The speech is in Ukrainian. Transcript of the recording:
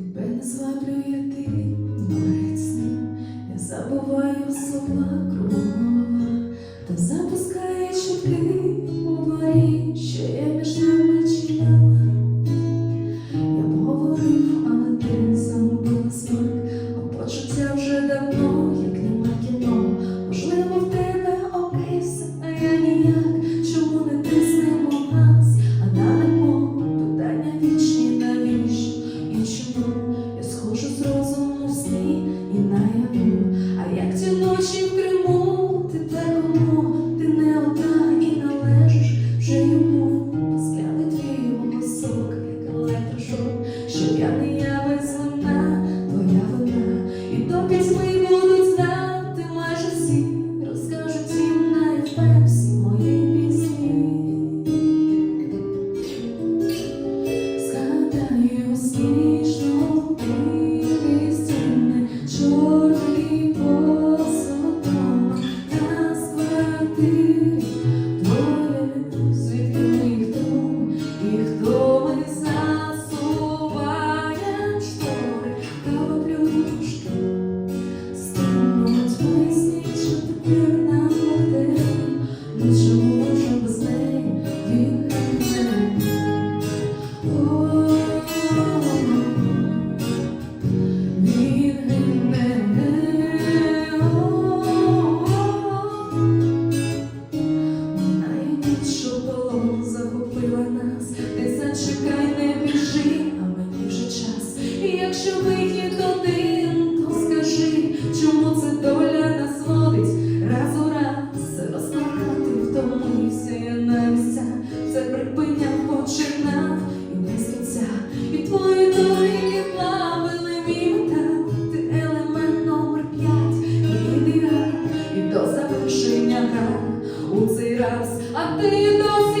тебе не злаблює ти, норецні, я забуваю слова. якщо вихід один, то скажи, чому це доля нас водить? Раз у раз розплакати втомився я на місця, це припиняв, починав і без кінця. І твої долі плавили мій ти елемент номер п'ять, єдиний раз, і до завершення гра у цей раз, а ти досі.